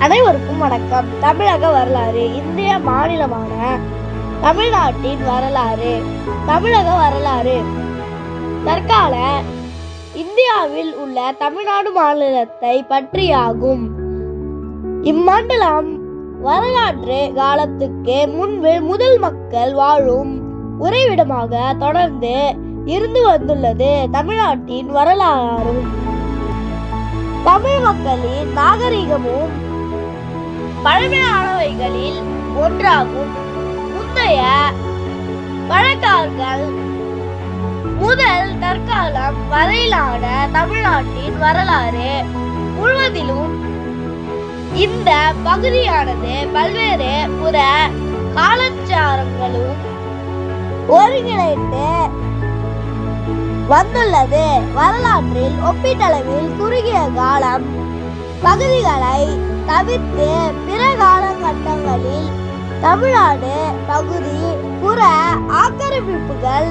அனைவருக்கும் வணக்கம் தமிழக வரலாறு இந்திய மாநிலமான தமிழ்நாட்டின் வரலாறு. தமிழக வரலாறு. தற்கால இந்தியாவில் உள்ள தமிழ்நாடு மாநிலத்தை பற்றியாகும். இம்மண்டலம் வரலாற்று காலத்துக்கு முன்பு முதல் மக்கள் வாழும் உறைவிடமாக தொடர்ந்து இருந்து வந்துள்ளது தமிழ்நாட்டின் வரலாறும் தமிழ் மக்களின் நாகரிகமும் பழமையானவைகளில் ஒன்றாகும். முந்தைய வழக்கார்கள். முதல் தற்காலம் வரையிலான தமிழ்நாட்டின் வரலாறு முழுவதிலும் இந்த பகுதியானது பல்வேறு புற காலச்சாரங்களும் ஒருங்கிணைத்து வந்துள்ளது. வரலாற்றில் ஒப்பீட்டளவில் குறுகிய காலம் பகுதிகளை தவிர்த்து பிற காலகட்டங்களில் தமிழ்நாடு பகுதி புற ஆக்கிரமிப்புகள்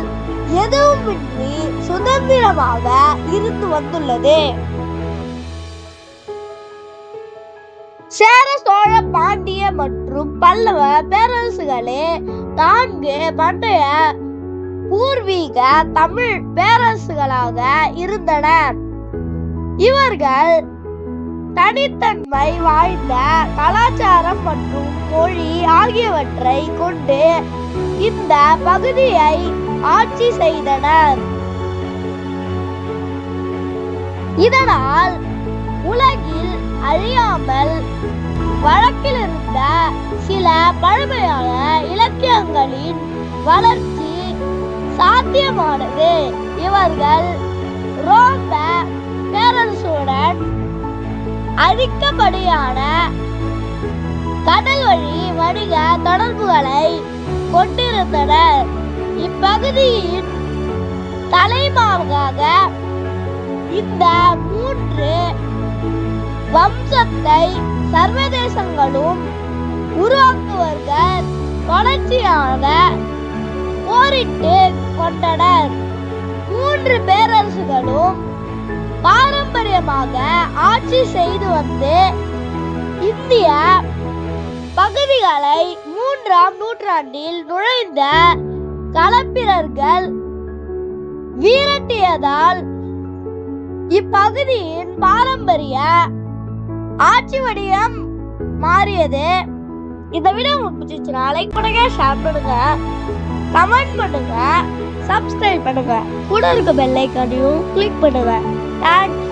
எதுவுமின்றி சுதந்திரமாக இருந்து வந்துள்ளது. சேர சோழ பாண்டிய மற்றும் பல்லவ பேரரசுகளே நான்கு பண்டைய பூர்வீக தமிழ் பேரரசுகளாக இருந்தன இவர்கள் தனித்தன்மை வாய்ந்த கலாச்சாரம் மற்றும் மொழி ஆகியவற்றை கொண்டு இந்த பகுதியை ஆட்சி செய்தனர். இதனால் உலகில் அழியாமல் வழக்கில் இருந்த சில பழமையான இலக்கியங்களின் வளர்ச்சி சாத்தியமானது. இவர்கள் ரோம பேரரசுடன் அதிகப்படியான கடல் வழி வணிக தொடர்புகளை கொண்டிருந்தனர் இப்பகுதியின் தலைமாவாக இந்த மூன்று வம்சத்தை சர்வதேசங்களும் உருவாக்குவர்கள் தொடர்ச்சியாக போரிட்டு கொண்டனர். மூன்று பேரரசுகளும் பாரம்பரிய பாரம்பரியமாக ஆட்சி செய்து வந்து இந்திய பகுதிகளை மூன்றாம் நூற்றாண்டில் நுழைந்த களப்பிரர்கள் வீரட்டியதால் இப்பகுதியின் பாரம்பரிய ஆட்சி வடிவம் மாறியது. இந்த வீடியோ உங்களுக்கு பிடிச்சிச்சுன்னா லைக் பண்ணுங்க ஷேர் பண்ணுங்க கமெண்ட் பண்ணுங்க சப்ஸ்கிரைப் பண்ணுங்க. கூட இருக்க பெல் ஐக்கானையும் கிளிக் பண்ணுங்க. தேங்க்ஸ்